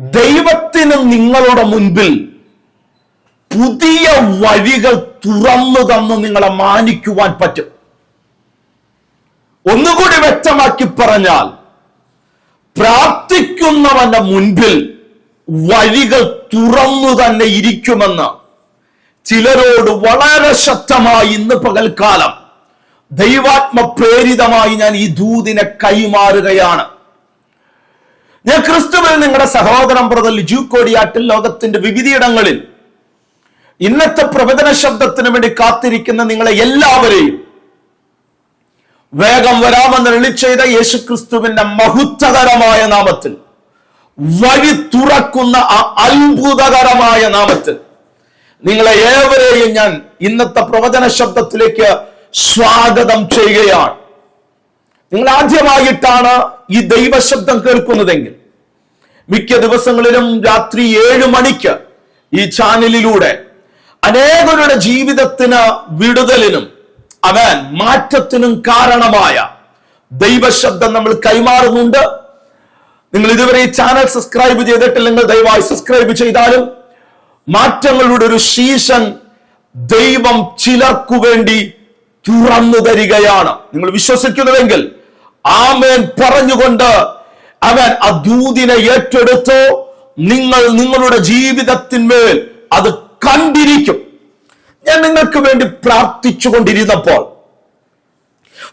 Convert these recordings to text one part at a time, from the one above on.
ദൈവത്തിന് നിങ്ങളുടെ മുൻപിൽ പുതിയ വഴികൾ തുറന്നു തന്ന് നിങ്ങളെ മാനിക്കുവാൻ പറ്റും. ഒന്നുകൂടി വ്യക്തമാക്കി പറഞ്ഞാൽ പ്രാർത്ഥിക്കുന്നവന്റെ മുൻപിൽ വഴികൾ തുറന്നു തന്നെ ഇരിക്കുമെന്ന് ചിലരോട് വളരെ ശക്തമായി ഇന്ന് പകൽക്കാലം ദൈവാത്മ പ്രേരിതമായി ഞാൻ ഈ ദൂതിനെ കൈമാറുകയാണ്. ഞാൻ ക്രിസ്തുവിൽ നിങ്ങളുടെ സഹോദരൻ ബ്രദർ ലിജു കോടിയാട്ടിൽ ലോകത്തിന്റെ വിവിധയിടങ്ങളിൽ ഇന്നത്തെ പ്രവചന ശബ്ദത്തിന് വേണ്ടി കാത്തിരിക്കുന്ന നിങ്ങളെ എല്ലാവരെയും വേഗം വരാമെന്ന് എളി ചെയ്ത യേശു ക്രിസ്തുവിന്റെ മഹത്വകരമായ നാമത്തിൽ വഴി തുറക്കുന്ന ആ അത്ഭുതകരമായ നാമത്തിൽ നിങ്ങളെ ഏവരെയും ഞാൻ ഇന്നത്തെ പ്രവചന ശബ്ദത്തിലേക്ക് സ്വാഗതം ചെയ്യുകയാണ്. നിങ്ങൾ ആദ്യമായിട്ടാണ് ഈ ദൈവശബ്ദം കേൾക്കുന്നതെങ്കിൽ മിക്ക ദിവസങ്ങളിലും രാത്രി ഏഴ് മണിക്ക് ഈ ചാനലിലൂടെ അനേകരുടെ ജീവിതത്തിന് വിടുതലിനും അവൻ മാറ്റത്തിനും കാരണമായ ദൈവശബ്ദം നമ്മൾ കൈമാറുന്നുണ്ട്. നിങ്ങൾ ഇതുവരെ ഈ ചാനൽ സബ്സ്ക്രൈബ് ചെയ്തിട്ടില്ലെങ്കിൽ ദയവായി സബ്സ്ക്രൈബ് ചെയ്താലും മാറ്റങ്ങളുടെ ഒരു സീസൺ ദൈവം ചിലർക്കു വേണ്ടി തുറന്നു തരികയാണ്. നിങ്ങൾ വിശ്വസിക്കുന്നുവെങ്കിൽ ആമേൻ പറഞ്ഞുകൊണ്ട് അവൻ ആ ദൂതിനെ ഏറ്റെടുത്തു. നിങ്ങൾ നിങ്ങളുടെ ജീവിതത്തിന്മേൽ അത് കണ്ടിരിക്കും. ഞാൻ നിങ്ങൾക്ക് വേണ്ടി പ്രാർത്ഥിച്ചു കൊണ്ടിരുന്നപ്പോൾ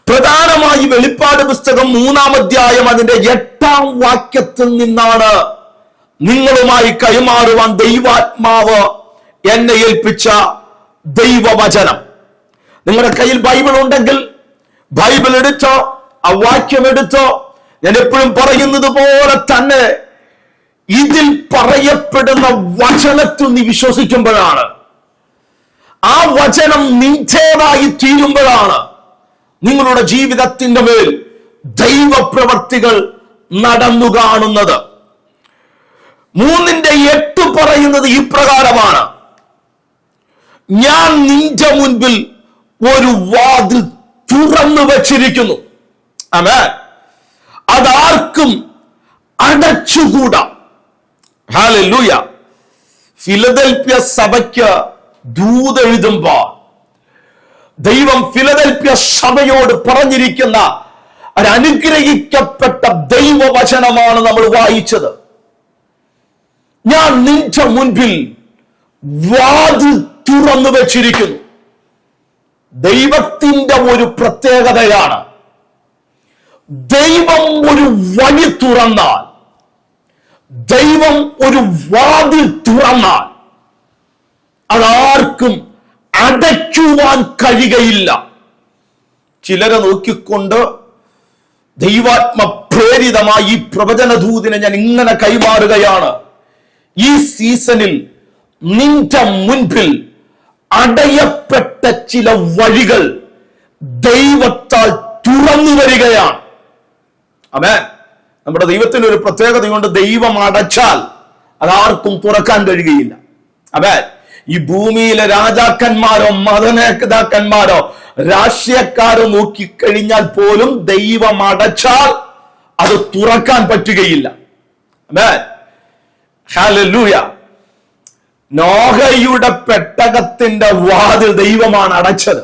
പ്രധാനമായി വെളിപ്പാട് പുസ്തകം മൂന്നാം അധ്യായം അതിന്റെ എട്ടാം വാക്യത്തിൽ നിന്നാണ് നിങ്ങളുമായി കൈമാറുവാൻ ദൈവാത്മാവ് എന്നെ ഏൽപ്പിച്ച ദൈവവചനം. നിങ്ങളുടെ കയ്യിൽ ബൈബിൾ ഉണ്ടെങ്കിൽ ബൈബിൾ എടുത്തോ? ആ വാക്യം എടുത്തോ? ഞാൻ എപ്പോഴും പറയുന്നത് പോലെ തന്നെ ഇതിൽ പറയപ്പെടുന്ന വചനത്തിൽ നീ വിശ്വസിക്കുമ്പോഴാണ്. ആ വചനം നിഞ്ചേതായി തീരുമ്പോഴാണ് നിങ്ങളുടെ ജീവിതത്തിന്റെ മേൽ ദൈവപ്രവർത്തികൾ നടന്നു കാണുന്നത്. മൂന്നിന്റെ എട്ട് പറയുന്നത് ഇപ്രകാരമാണ് ഞാൻ നിന്റെ മുൻപിൽ ഒരു വാതിൽ തുറന്നു വച്ചിരിക്കുന്നു. അതാർക്കും അടച്ചുകൂടാ. ഹാലൂയ സഭയ്ക്ക് ദൂതെഴുതുമ്പോ ദൈവം ഫിലദൽപ്യ സഭയോട് പറഞ്ഞിരിക്കുന്ന ഒരു അനുഗ്രഹിക്കപ്പെട്ട ദൈവവചനമാണ് നമ്മൾ വായിച്ചത്. ഞാൻ നിന്റെ മുൻപിൽ വാതിൽ തുറന്നു വെച്ചിരിക്കുന്നു. ദൈവത്തിന്റെ ഒരു പ്രത്യേകതയാണ് ദൈവം ഒരു വഴി തുറന്നാൽ ദൈവം ഒരു വാതിൽ തുറന്നാൽ അതാർക്കും അടയ്ക്കുവാൻ കഴിയുകയില്ല. ചിലരെ നോക്കിക്കൊണ്ട് ദൈവാത്മ പ്രേരിതമായി ഈ പ്രവചന ദൂതിനെ ഞാൻ ഇങ്ങനെ കൈമാറുകയാണ്. ഈ സീസണിൽ നിന്റെ മുൻപിൽ അടയപ്പെട്ട ചില വഴികൾ ദൈവത്താൽ തുറന്നു വരികയാണ്. അമേ നമ്മുടെ ദൈവത്തിന് ഒരു പ്രത്യേകതയുണ്ട്. ദൈവം അടച്ചാൽ അതാർക്കും തുറക്കാൻ കഴിയുകയില്ല. അമേ ഈ ഭൂമിയിലെ രാജാക്കന്മാരോ മതനേതാക്കന്മാരോ രാഷ്ട്രീയക്കാരോ നോക്കിക്കഴിഞ്ഞാൽ പോലും ദൈവം അടച്ചാൽ അത് തുറക്കാൻ പറ്റുകയില്ല. നോഹയുടെ പെട്ടകത്തിന്റെ വാതിൽ ദൈവമാണ് അടച്ചത്.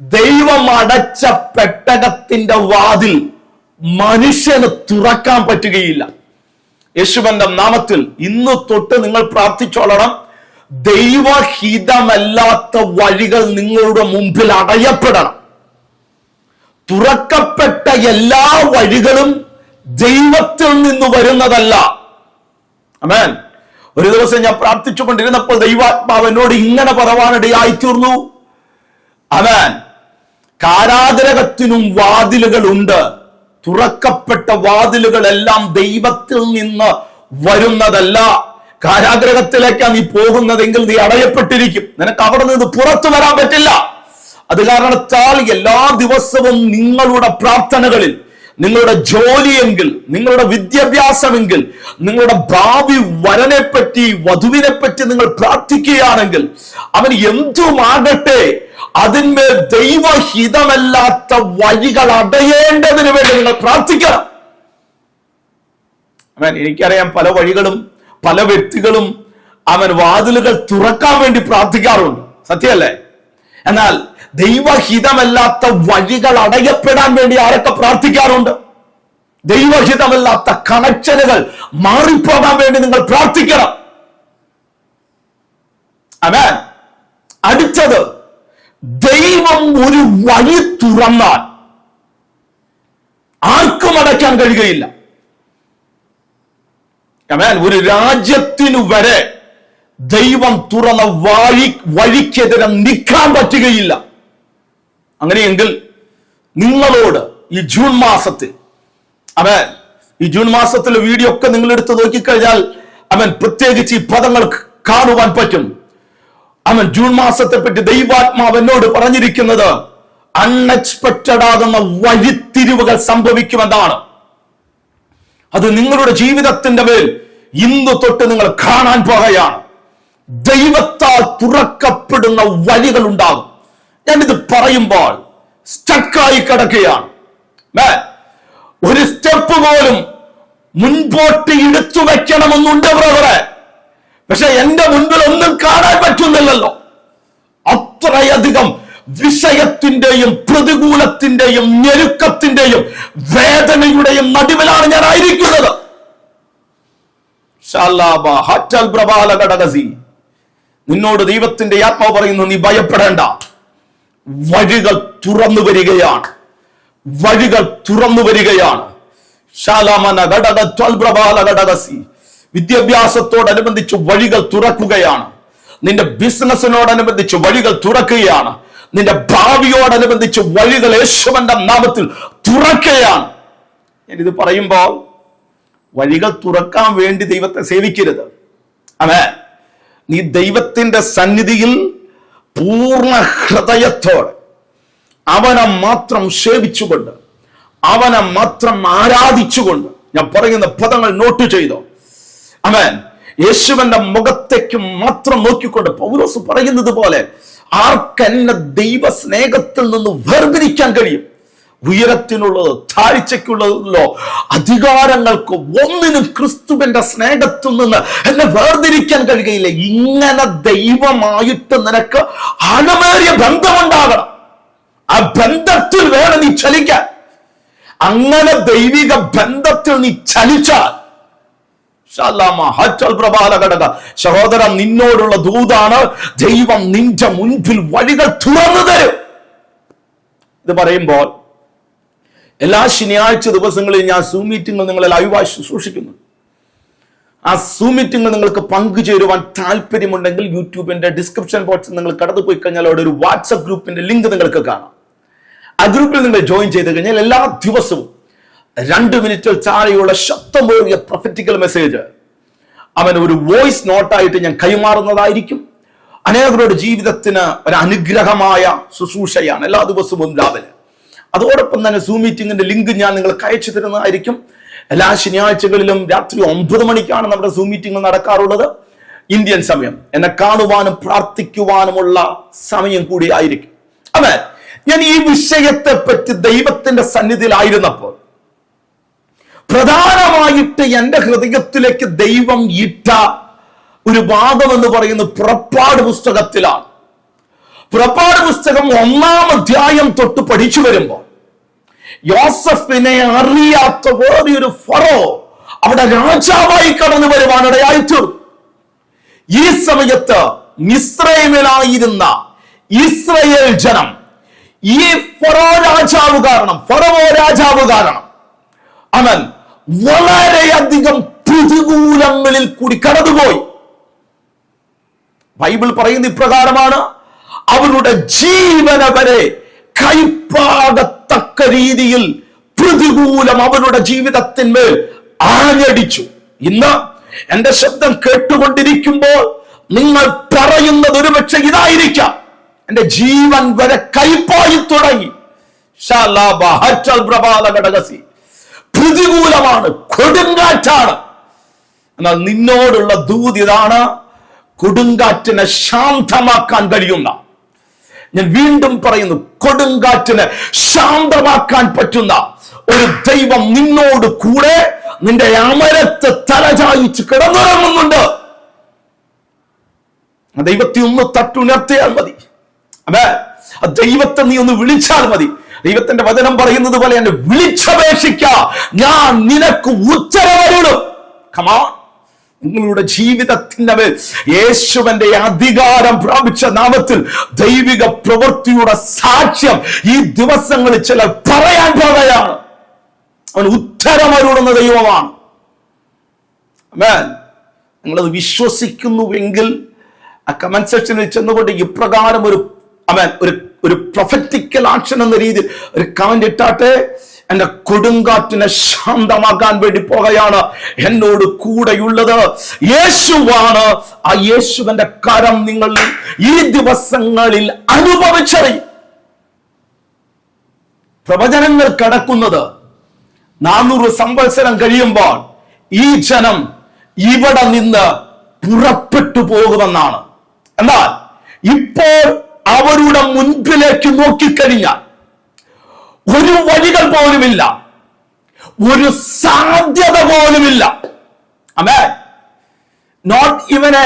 ദൈവം അടച്ച പെട്ടകത്തിന്റെ വാതിൽ മനുഷ്യന് തുറക്കാൻ പറ്റുകയില്ല. യേശുവന്റെ നാമത്തിൽ ഇന്ന് തൊട്ട് നിങ്ങൾ പ്രാർത്ഥിച്ചോളണം. ദൈവഹിതമല്ലാത്ത വഴികൾ നിങ്ങളുടെ മുമ്പിൽ അടയപ്പെടണം. തുറക്കപ്പെട്ട എല്ലാ വഴികളും ദൈവത്തിൽ നിന്ന് വരുന്നതല്ല. അമേൻ ഒരു ദിവസം ഞാൻ പ്രാർത്ഥിച്ചുകൊണ്ടിരുന്നപ്പോൾ ദൈവാത്മാവ് എന്നോട് ഇങ്ങനെ പറവാനിടയായി തീർന്നു അവൻ കാരാഗ്രഹത്തിനും വാതിലുകളുണ്ട്. തുറക്കപ്പെട്ട വാതിലുകളെല്ലാം ദൈവത്തിൽ നിന്ന് വരുന്നതല്ല. കാരാഗ്രഹത്തിലേക്കാണ് നീ പോകുന്നതെങ്കിൽ നീ അടയപ്പെട്ടിരിക്കും. നിനക്ക് അവിടെ നിന്ന് പുറത്തു വരാൻ പറ്റില്ല. അത് കാരണത്താൽ എല്ലാ ദിവസവും നിങ്ങളുടെ പ്രാർത്ഥനകളിൽ നിങ്ങളുടെ ജോലിയെങ്കിൽ നിങ്ങളുടെ വിദ്യാഭ്യാസമെങ്കിൽ നിങ്ങളുടെ ഭാവി വരനെ പറ്റി വധുവിനെ പറ്റി നിങ്ങൾ പ്രാർത്ഥിക്കുകയാണെങ്കിൽ അവൻ എന്തുമാകട്ടെ അതിന്മേൽ ദൈവഹിതമല്ലാത്ത വഴികൾ അടയേണ്ടതിന് വേണ്ടി നിങ്ങൾ പ്രാർത്ഥിക്കണം. എനിക്കറിയാം പല വഴികളും പല വ്യക്തികളും അവൻ വാതിലുകൾ തുറക്കാൻ വേണ്ടി പ്രാർത്ഥിക്കാറുണ്ട്. സത്യമല്ലേ? എന്നാൽ ദൈവഹിതമല്ലാത്ത വഴികൾ അടയപ്പെടാൻ വേണ്ടി ആരൊക്കെ പ്രാർത്ഥിക്കാറുണ്ട്? ദൈവഹിതമല്ലാത്ത കണക്ഷനുകൾ മാറിപ്പോകാൻ വേണ്ടി നിങ്ങൾ പ്രാർത്ഥിക്കണം. അവൻ അടുത്തത് ദൈവം ഒരു വഴി തുറന്നാൽ ആർക്കും അടയ്ക്കാൻ കഴിയുകയില്ല. ഒരു രാജ്യത്തിനു വരെ ദൈവം തുറന്ന വഴി വഴിക്കെതിരെ നിൽക്കാൻ പറ്റുകയില്ല. അങ്ങനെയെങ്കിൽ നിങ്ങളോട് ഈ ജൂൺ മാസത്തിൽ അവൻ ഈ ജൂൺ മാസത്തിലെ വീഡിയോ ഒക്കെ നിങ്ങൾ എടുത്ത് നോക്കിക്കഴിഞ്ഞാൽ അവൻ പ്രത്യേകിച്ച് ഈ പദങ്ങൾ കാണുവാൻ പറ്റും. അവൻ ജൂൺ മാസത്തെ പറ്റി ദൈവാത്മാവ് എന്നോട് പറഞ്ഞിരിക്കുന്നത് അൺഎക്സ്പെക്റ്റഡ് ആകുന്ന വഴിത്തിരിവുകൾ സംഭവിക്കുമെന്നാണ്. അത് നിങ്ങളുടെ ജീവിതത്തിന്റെ മേൽ ഇന്ന് തൊട്ട് നിങ്ങൾ കാണാൻ പോകുകയാണ്. ദൈവത്താൽ തുറക്കപ്പെടുന്ന വഴികൾ ഉണ്ടാകും ഞാനിത് പറയുമ്പോൾ സ്റ്റക്കായി കിടക്കുകയാണ്. ഒരു സ്റ്റെപ്പ് പോലും മുൻപോട്ട് എടുത്തു വെക്കണമെന്നുണ്ട് ബ്രദറെ. പക്ഷെ എന്റെ മുൻപിൽ ഒന്നും കാണാൻ പറ്റുന്നില്ലല്ലോ. അത്രയധികം വിഷയത്തിന്റെയും പ്രതികൂലത്തിന്റെയും ഞെരുക്കത്തിന്റെയും വേദനയുടെയും നടുവിലാണ് ഞാൻ ആയിരിക്കുന്നത്. നിന്നോട് ദൈവത്തിന്റെ ആത്മാവ് പറയുന്നു നീ ഭയപ്പെടേണ്ട. വഴികൾ തുറന്നു വരികയാണ്. വഴികൾ തുറന്നു വരികയാണ്. ശാലാമന ഘടക ത്വൽപ്രബാല ഘടകസി വിദ്യാഭ്യാസത്തോടനുബന്ധിച്ച് വഴികൾ തുറക്കുകയാണ്. നിന്റെ ബിസിനസ്സിനോടനുബന്ധിച്ച് വഴികൾ തുറക്കുകയാണ്. നിന്റെ ഭാവിയോടനുബന്ധിച്ച് വഴികൾ യേശുവന്റെ നാമത്തിൽ തുറക്കുകയാണ്. ഞാനിത് പറയുമ്പോൾ വഴികൾ തുറക്കാൻ വേണ്ടി ദൈവത്തെ സേവിക്കരുത്. അതെ നീ ദൈവത്തിന്റെ സന്നിധിയിൽ പൂർണ ഹൃദയത്തോടെ അവനെ മാത്രം സേവിച്ചുകൊണ്ട് അവനെ മാത്രം ആരാധിച്ചുകൊണ്ട് ഞാൻ പറയുന്ന പദങ്ങൾ നോട്ട് ചെയ്തോ? അവൻ യേശുവിന്റെ മുഖത്തേക്ക് മാത്രം നോക്കിക്കൊണ്ട് പൗലോസ് പറയുന്നത് പോലെ ആർക്കെന്നെ ദൈവ സ്നേഹത്തിൽ നിന്ന് വേർതിരിക്കാൻ കഴിയും? ഉയരത്തിനുള്ളത് താഴ്ചയ്ക്കുള്ളതോ അധികാരങ്ങൾക്ക് ഒന്നിനും ക്രിസ്തുവിന്റെ സ്നേഹത്തിൽ നിന്ന് എന്നെ വേർതിരിക്കാൻ കഴിയുകയില്ല. ഇങ്ങനെ ദൈവമായിട്ട് നിനക്ക് അണമേറിയ ബന്ധമുണ്ടാകണം. ആ ബന്ധത്തിൽ വേണം നീ ചലിക്കാൻ. അങ്ങനെ ദൈവിക ബന്ധത്തിൽ നീ ചലിച്ചാൽ ശാലാമ ഹച്ചൽ പ്രബാല ഘടക സഹോദര നിന്നോടുള്ള ദൂതാണ്. ദൈവം നിന്റെ മുൻപിൽ വഴികൾ തുറന്നു തരും. ഇത് പറയുമ്പോൾ എല്ലാ ശനിയാഴ്ച ദിവസങ്ങളിൽ ഞാൻ സൂം മീറ്റിംഗ് നിങ്ങളെ ലൈവായി ശുശ്രൂഷിക്കുന്നു. ആ സൂം മീറ്റിംഗ് നിങ്ങൾക്ക് പങ്കുചേരുവാൻ താല്പര്യമുണ്ടെങ്കിൽ യൂട്യൂബിന്റെ ഡിസ്ക്രിപ്ഷൻ ബോക്സിൽ നിങ്ങൾ കടന്നു പോയി കഴിഞ്ഞാൽ അവിടെ ഒരു വാട്സപ്പ് ഗ്രൂപ്പിന്റെ ലിങ്ക് നിങ്ങൾക്ക് കാണാം. ആ ഗ്രൂപ്പിൽ നിങ്ങൾ ജോയിൻ ചെയ്ത് കഴിഞ്ഞാൽ എല്ലാ ദിവസവും രണ്ട് മിനിറ്റിൽ താഴെയുള്ള ശബ്ദമേറിയ പ്രൊഫറ്റിക്കൽ മെസ്സേജ് അവൻ ഒരു വോയിസ് നോട്ടായിട്ട് ഞാൻ കൈമാറുന്നതായിരിക്കും. അനേകരുടെ ജീവിതത്തിന് ഒരു അനുഗ്രഹമായ ശുശ്രൂഷയാണ് എല്ലാ ദിവസവും രാവിലെ. അതോടൊപ്പം തന്നെ സൂം മീറ്റിംഗിന്റെ ലിങ്ക് ഞാൻ നിങ്ങൾക്ക് അയച്ചു തരുന്നതായിരിക്കും. എല്ലാ ശനിയാഴ്ചകളിലും രാത്രി ഒമ്പത് മണിക്കാണ് നമ്മുടെ സൂം മീറ്റിംഗ് നടക്കാറുള്ളത്. ഇന്ത്യൻ സമയം. എന്നെ കാണുവാനും പ്രാർത്ഥിക്കുവാനുമുള്ള സമയം കൂടിയായിരിക്കും അതെ ഞാൻ ഈ വിഷയത്തെ പറ്റി ദൈവത്തിന്റെ സന്നിധിയിലായിരുന്നപ്പോൾ പ്രധാനമായിട്ട് എന്റെ ഹൃദയത്തിലേക്ക് ദൈവം ഇട്ട ഒരു വാദം എന്ന് പറയുന്ന പുറപ്പാട് പുസ്തകത്തിലാണ്. പുറപ്പാട് പുസ്തകം ഒന്നാം അധ്യായം തൊട്ട് പഠിച്ചു വരുമ്പോൾ യോസഫിനെ അറിയാത്ത ഒരു ഫറോ അവിടെ രാജാവായി കടന്നു വരുവാൻ ഇടയായിത്തീർന്നു ഈ സമയത്ത് മിസ്രൈമിലായിരുന്ന ഇസ്രയേൽ ജനം ഈ ഫറോ രാജാവ് കാരണം ഫറവോ രാജാവ് കാരണം അവൻ വളരെയധികം പ്രതികൂലങ്ങളിൽ കൂടി കടന്നുപോയി. ബൈബിൾ പറയുന്ന ഇപ്രകാരമാണ് അവരുടെ ജീവന വരെ കൈപ്പാകത്തക്ക രീതിയിൽ പ്രതികൂലം അവരുടെ ജീവിതത്തിന്മേൽ ആഞ്ഞടിച്ചു. ഇന്ന് എന്റെ ശബ്ദം കേട്ടുകൊണ്ടിരിക്കുമ്പോൾ നിങ്ങൾ പറയുന്നത് ഒരുപക്ഷെ ഇതായിരിക്കാം. എന്റെ ജീവൻ വരെ കൈപ്പായി തുടങ്ങി. ഘടകസി പ്രതികൂലമാണ് കൊടുങ്കാറ്റാണ്. എന്നാൽ നിന്നോടുള്ള ദൂത് ഇതാണ് കൊടുങ്കാറ്റിനെ ശാന്തമാക്കാൻ കഴിയുന്ന. ഞാൻ വീണ്ടും പറയുന്നു കൊടുങ്കാറ്റിനെ ശാന്തമാക്കാൻ പറ്റുന്ന ഒരു ദൈവം നിന്നോട് കൂടെ നിന്റെ അമരത്തെ തലചായിച്ച് കിടന്നുറങ്ങുന്നുണ്ട്. ദൈവത്തെ ഒന്ന് തട്ടുണർത്തിയാൽ മതി. അതെ ആ ദൈവത്തെ നീ ഒന്ന് വിളിച്ചാൽ മതി. ദൈവത്തിന്റെ വചനം പറയുന്നത് പോലെ എന്നെ വിളിച്ചപേക്ഷിക്ക. ഞാൻ നിനക്ക് ഉത്തരവരുളും. കമാ നിങ്ങളുടെ ജീവിതത്തിന്റെ മേൽ യേശുവന്റെ അധികാരം പ്രാപിച്ച നാമത്തിൽ ദൈവിക പ്രവൃത്തിയുടെ സാക്ഷ്യം ഈ ദിവസങ്ങളിൽ ചിലർ പറയാൻ പോവുകയാണ്. അവൻ ഉത്തരമരുളുന്ന ദൈവമാണ്. നിങ്ങളത് വിശ്വസിക്കുന്നുവെങ്കിൽ ആ കമന്റ് സെക്ഷനിൽ ചെന്നുകൊണ്ട് ഇപ്രകാരം ഒരു അമേൻ ഒരു ഒരു പ്രൊഫറ്റിക്കൽ ആക്ഷൻ എന്ന രീതിയിൽ ഒരു കമന്റ് ഇട്ടാട്ടെ എന്റെ കൊടുങ്കാറ്റിനെ ശാന്തമാക്കാൻ വേണ്ടി പോകുകയാണ് എന്നോട് കൂടെയുള്ളത് യേശുവാണ്. ആ യേശുവിന്റെ കരം നിങ്ങൾ ഈ ദിവസങ്ങളിൽ അനുഭവിച്ചറിയും. പ്രവചനങ്ങൾ കടക്കുന്നത് നാനൂറ് സംവത്സരം കഴിയുമ്പോൾ ഈ ജനം ഇവിടെ നിന്ന് പുറപ്പെട്ടു പോകുമെന്നാണ്. എന്നാൽ ഇപ്പോൾ അവരുടെ മുൻപിലേക്ക് നോക്കിക്കഴിഞ്ഞാൽ ഒരു വഴികൾ പോലുമില്ല. ഒരു സാധ്യത പോലുമില്ല. അമേ നോട്ട് ഇവനെ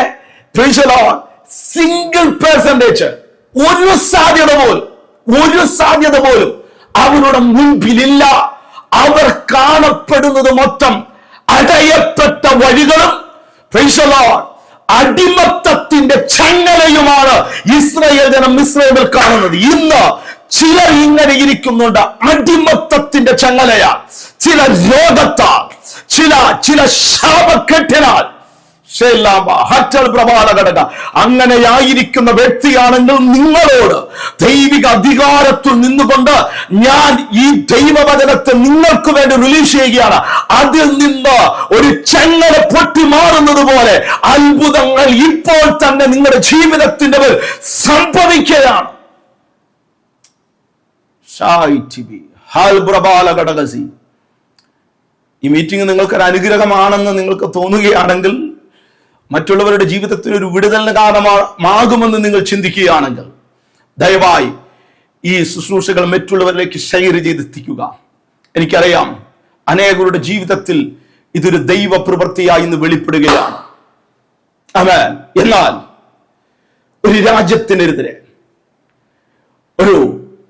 സിംഗിൾ പേഴ്സന്റേജ് ഒരു സാധ്യത പോലും ഒരു സാധ്യത പോലും അവരുടെ മുൻപിലില്ല. അവർ കാണപ്പെടുന്നത് മൊത്തം അടയപ്പെട്ട വഴികളും അടിമത്തത്തിന്റെ ചങ്ങലയുമാണ് ഇസ്രയേൽ ജനം ഇസ്രയേലിൽ കാണുന്നത് ഇന്ന് ചിലർ ഇങ്ങനെ ഇരിക്കുന്നുണ്ട്. അടിമത്തത്തിന്റെ ചങ്ങലയാൽ ചില രോഗത്താൽ ചില ചില ശാപക്കെട്ടിനാൽ അങ്ങനെയായിരിക്കുന്ന വ്യക്തിയാണെങ്കിൽ നിങ്ങളോട് ദൈവിക അധികാരത്തിൽ നിന്നുകൊണ്ട് ഞാൻ ഈ ദൈവവചനത്തെ നിങ്ങൾക്ക് വേണ്ടി റിലീസ് ചെയ്യുകയാണ്. അതിൽ നിന്ന് ഒരു ചങ്ങല പൊട്ടി മാറുന്നത് പോലെ അത്ഭുതങ്ങൾ ഇപ്പോൾ തന്നെ നിങ്ങളുടെ ജീവിതത്തിന്റെ സംഭവിക്കുകയാണ്. ഈ മീറ്റിംഗ് നിങ്ങൾക്കൊരു അനുഗ്രഹമാണെന്ന് നിങ്ങൾക്ക് തോന്നുകയാണെങ്കിൽ മറ്റുള്ളവരുടെ ജീവിതത്തിൽ ഒരു വിടുതലിന് കാരണമാകുമെന്ന് നിങ്ങൾ ചിന്തിക്കുകയാണെങ്കിൽ ദയവായി ഈ ശുശ്രൂഷകൾ മറ്റുള്ളവരിലേക്ക് ഷെയർ ചെയ്തെത്തിക്കുക എനിക്കറിയാം അനേകരുടെ ജീവിതത്തിൽ ഇതൊരു ദൈവ പ്രവൃത്തിയായി ഇന്ന് വെളിപ്പെടുകയാണ്. അവൻ എന്നാൽ ഒരു രാജ്യത്തിനെതിരെ ഒരു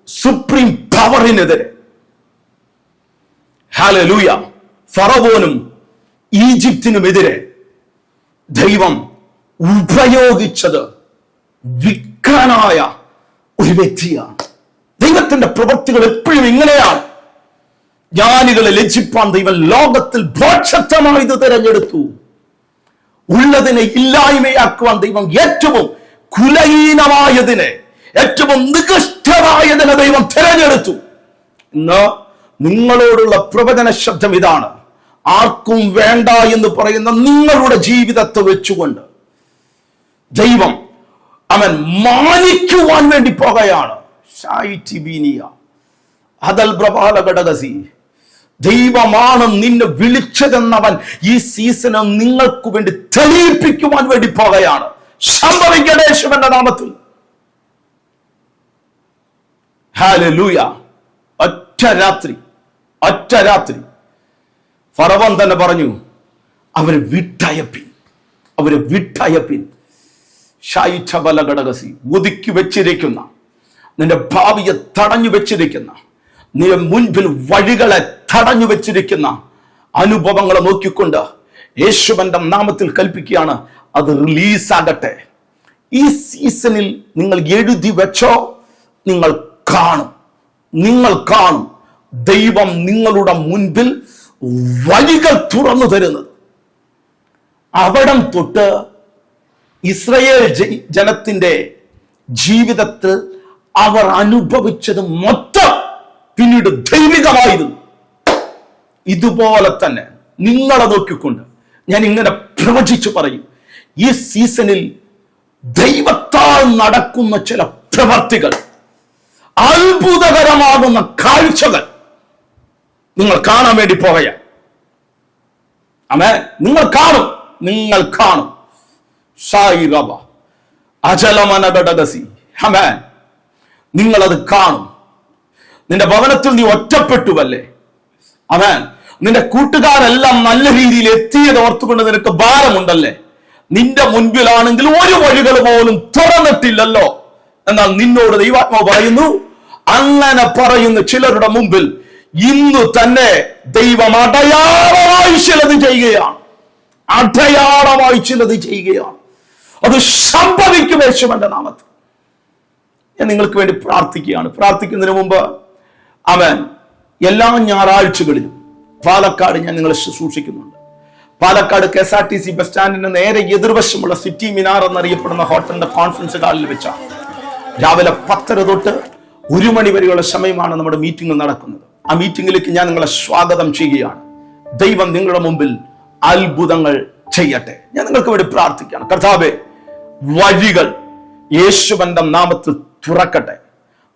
സുപ്രീം പവറിനെതിരെ ഹാലലൂയ ഫറവോനും ഈജിപ്തിനുമെതിരെ ദൈവം ഉപയോഗിച്ചത് വിക്കാനായ ഒരു വ്യക്തിയാണ്. ദൈവത്തിന്റെ പ്രവൃത്തികൾ എപ്പോഴും ഇങ്ങനെയാണ്. ജ്ഞാനികളെ ലജ്ജിപ്പാൻ ദൈവം ലോകത്തിൽ ഭോക്ഷത്തമായി ഇത് തിരഞ്ഞെടുത്തു. ഉള്ളതിനെ ഇല്ലായ്മയാക്കുവാൻ ദൈവം ഏറ്റവും കുലഹീനമായതിനെ ഏറ്റവും നികൃഷ്ടമായതിനെ ദൈവം തിരഞ്ഞെടുത്തു. ഇന്ന് നിങ്ങളോടുള്ള പ്രവചന ശബ്ദം ഇതാണ്. ആർക്കും വേണ്ട എന്ന് പറയുന്ന നിങ്ങളുടെ ജീവിതത്തെ വെച്ചുകൊണ്ട് ദൈവം അവൻ മാനിക്കുവാൻ വേണ്ടി പോകുകയാണ് ദൈവമാണ് നിന്നെ വിളിച്ചതെന്നവൻ ഈ സീസണ് നിങ്ങൾക്ക് വേണ്ടി തെളിയിപ്പിക്കുവാൻ വേണ്ടി പോകുകയാണ് യേശുവിന്റെ നാമത്തിൽ. ഹാലൂയ ഒറ്റ രാത്രി ഒറ്റ രാത്രി. ഫറവൻ തന്നെ പറഞ്ഞു അവരെ വിട്ടയപ്പിൻ അവരെ വിട്ടയപ്പിൻ. ഷായിച്ചബല ഘടകസി ഒതുക്കി വെച്ചിരിക്കുന്ന നിന്റെ ഭാവിയെ തടഞ്ഞു വെച്ചിരിക്കുന്ന നിന്റെ മുൻപിൽ വഴികളെ തടഞ്ഞു വെച്ചിരിക്കുന്ന അനുഭവങ്ങളെ നോക്കിക്കൊണ്ട് യേശുവന്റെ നാമത്തിൽ കൽപ്പിക്കുകയാണ്. അത് റിലീസാകട്ടെ ഈ സീസണിൽ നിങ്ങൾ എഴുതി വെച്ചോ നിങ്ങൾ കാണും. നിങ്ങൾ കാണും ദൈവം നിങ്ങളുടെ മുൻപിൽ വഴികൾ തുറന്നു തരുന്നത്. അവിടം തൊട്ട് ഇസ്രയേൽ ജനത്തിന്റെ ജീവിതത്തിൽ അവർ അനുഭവിച്ചത് മൊത്തം പിന്നീട് ദൈവികമായിരുന്നു. ഇതുപോലെ തന്നെ നിങ്ങളെ നോക്കിക്കൊണ്ട് ഞാൻ ഇങ്ങനെ പ്രവചിച്ചു പറയും. ഈ സീസണിൽ ദൈവത്താൽ നടക്കുന്ന ചില പ്രവർത്തികൾ അത്ഭുതകരമാകുന്ന കാഴ്ചകൾ നിങ്ങൾ കാണാൻ വേണ്ടി പോകയ. അമേ നിങ്ങൾ കാണും. നിങ്ങൾ കാണും. സായി റബ അചലമനഘടകസി അമേ നിങ്ങളത് കാണും. നിന്റെ ഭവനത്തിൽ നീ ഒറ്റപ്പെട്ടുവല്ലേ? അവൻ നിന്റെ കൂട്ടുകാരെല്ലാം നല്ല രീതിയിൽ എത്തിയത് ഓർത്തുകൊണ്ട് നിനക്ക് ഭാരമുണ്ടല്ലേ? നിന്റെ മുൻപിലാണെങ്കിൽ ഒരു വഴികൾ പോലും തുറന്നിട്ടില്ലല്ലോ. എന്നാൽ നിന്നോട് ദൈവാത്മാവ് പറയുന്നു അങ്ങനെ പറയുന്ന ചിലരുടെ മുമ്പിൽ ഇന്ന് തന്നെ ദൈവം അടയാളമായി ചിലത് ചെയ്യുകയാണ്. അടയാളമായി ചിലത് ചെയ്യുകയാണ്. അത് സംഭവിക്കും യേശുവന്റെ നാമത്തിൽ. ഞാൻ നിങ്ങൾക്ക് വേണ്ടി പ്രാർത്ഥിക്കുകയാണ്. പ്രാർത്ഥിക്കുന്നതിന് മുമ്പ് അവൻ എല്ലാ ഞായറാഴ്ചകളിലും പാലക്കാട് ഞാൻ നിങ്ങളെ ശുശ്രൂഷിക്കുന്നുണ്ട് Palakkad K S R T C bus സ്റ്റാൻഡിന്റെ നേരെ എതിർവശമുള്ള സിറ്റി മിനാർ എന്നറിയപ്പെടുന്ന ഹോട്ടലിന്റെ കോൺഫറൻസ് ഹാളിൽ വെച്ചാണ്. രാവിലെ പത്തര തൊട്ട് ഒരു മണി വരെയുള്ള സമയമാണ് നമ്മുടെ മീറ്റിംഗ് നടക്കുന്നത്. ആ മീറ്റിംഗിലേക്ക് ഞാൻ നിങ്ങളെ സ്വാഗതം ചെയ്യുകയാണ്. ദൈവം നിങ്ങളുടെ മുമ്പിൽ അത്ഭുതങ്ങൾ ചെയ്യട്ടെ. ഞാൻ നിങ്ങൾക്ക് വേണ്ടി പ്രാർത്ഥിക്കുകയാണ്. കർത്താവെ വഴികൾ യേശുവന്റെ നാമത്തിൽ തുറക്കട്ടെ.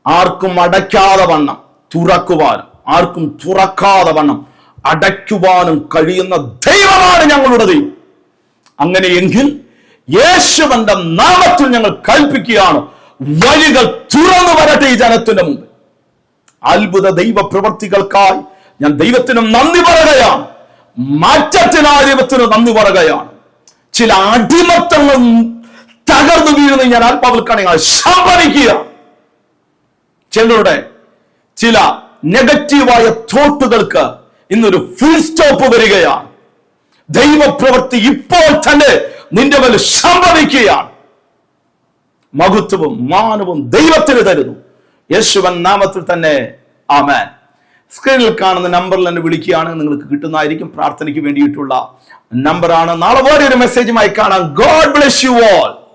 ആർക്കും അടയ്ക്കാതെ വണ്ണം തുറക്കുവാനും ആർക്കും തുറക്കാതെ വണ്ണം അടയ്ക്കുവാനും കഴിയുന്ന ദൈവമാണ് ഞങ്ങളുടെ ദൈവം. അങ്ങനെയെങ്കിൽ യേശുവന്റെ നാമത്തിൽ ഞങ്ങൾ കൽപ്പിക്കുകയാണ്. വഴികൾ തുറന്നു വരട്ടെ ഈ ജനത്തിന്റെ മുമ്പിൽ. അത്ഭുത ദൈവ പ്രവർത്തികൾക്കായി ഞാൻ ദൈവത്തിന് നന്ദി പറയുകയാണ്. മാറ്റത്തിനായ ദൈവത്തിന് നന്ദി പറയുകയാണ്. ചില അടിമത്തങ്ങൾ തകർന്നു വീഴുന്ന ഞാൻ ആത്മാവിൽ കാണുക സംഭവിക്കുക ചിലരുടെ ചില നെഗറ്റീവായ തോട്ടുകൾക്ക് ഇന്നൊരു ഫുൾ സ്റ്റോപ്പ് വരികയാണ്. ദൈവപ്രവൃത്തി ഇപ്പോൾ തന്നെ നിന്റെ മേൽ സംഭവിക്കുകയാണ് മഹത്വവും മാനവും ദൈവത്തിന് തരുന്നു. യേശുവൻ നാമത്തിൽ തന്നെ ആമേൻ. സ്ക്രീനിൽ കാണുന്ന നമ്പറിൽ എന്നെ വിളിക്കുകയാണ്. നിങ്ങൾക്ക് കിട്ടുന്നതായിരിക്കും. പ്രാർത്ഥനയ്ക്ക് വേണ്ടിയിട്ടുള്ള നമ്പറാണ്. നാളെ വേറെ ഒരു മെസ്സേജുമായി കാണാം. God bless you all